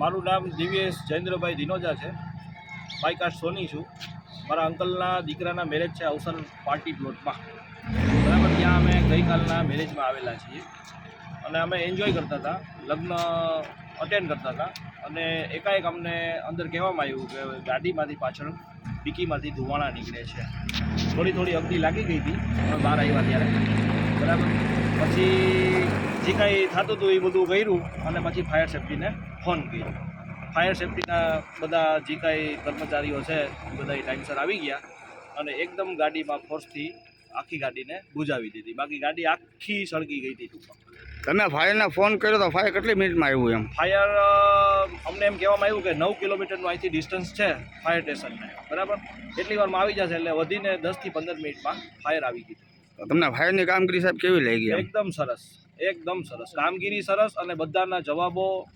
મારું નામ દિવ્યેશ જયેન્દ્રભાઈ દિનોજા છે. બાયકાસ્ટ સોની છું. મારા અંકલના દીકરાના મેરેજ છે અવસર પાર્ટી પ્લોટમાં બરાબર, ત્યાં અમે ગઈકાલના મેરેજમાં આવેલા છીએ. અને અમે એન્જોય કરતા હતા, લગ્ન અટેન્ડ કરતા હતા. અને એકાએક અમને અંદર કહેવામાં આવ્યું કે ગાડીમાંથી પાછળ ડીકીમાંથી ધુવાણા નીકળે છે. થોડી થોડી અગ્નિ લાગી ગઈ હતી અમે બહાર આવ્યા ત્યારે. બરાબર? પછી જે કાંઈ થતું હતું એ બધું કર્યું અને પછી ફાયર સેફ્ટીને ફોન કર્યો. ફાયર સેફ્ટીના બધા જે કાંઈ કર્મચારીઓ છે એ બધા ટાઈમસર આવી ગયા અને એકદમ ગાડીમાં ફોર્સથી આખી ગાડીને બુજાવી દીધી. બાકી ગાડી આખી સળગી ગઈ હતી ટૂંકમાં. તમે ફાયરને ફોન કર્યો તો ફાયર કેટલી મિનિટમાં આવ્યું એમ? ફાયર અમને એમ કહેવામાં આવ્યું કે નવ કિલોમીટરનું અહીંથી ડિસ્ટન્સ છે ફાયર સ્ટેશનને બરાબર? એટલી વારમાં આવી જશે એટલે વધીને દસથી પંદર મિનિટમાં ફાયર આવી ગઈ તો તમને ફાયરની કામગીરી સાહેબ કેવી લાગી ગઈ એકદમ સરસ. એકદમ સરસ. કામગીરી સરસ અને બધાના જવાબો,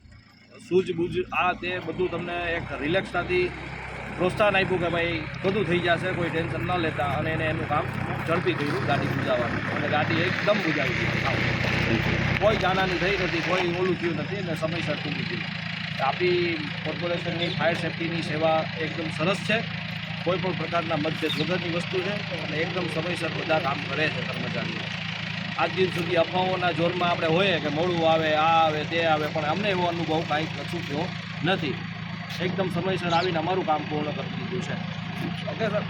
સૂઝબૂઝ, આ તે બધું તમને એક રિલેક્સતાથી પ્રોત્સાહન આપ્યું કે ભાઈ, બધું થઈ જશે, કોઈ ટેન્શન ન લેતા. અને એને એનું કામ ઝડપી કર્યું, ગાડી બુજાવવાનું અને ગાડી એકદમ બુજાવી દીધી કોઈ જાનાની થઈ નથી, કોઈ ઓલું થયું નથી અને સમયસર પૂરી થયું આપણી કોર્પોરેશનની ફાયર સેફ્ટીની સેવા એકદમ સરસ છે. કોઈ પણ પ્રકારના મતભેદ વગરની વસ્તુ છે. અને એકદમ સમયસર બધા કામ કરે છે, કર્મચારીઓ. આજ દિન સુધી અફવાઓના જોરમાં આપણે હોઈએ કે મોડું આવે, આ આવે, તે આવે, પણ અમને એવો અનુભવ કાંઈ કશું થયો નથી. એકદમ સમયસર આવીને અમારું કામ પૂર્ણ કરી દીધું છે. Okay, sir.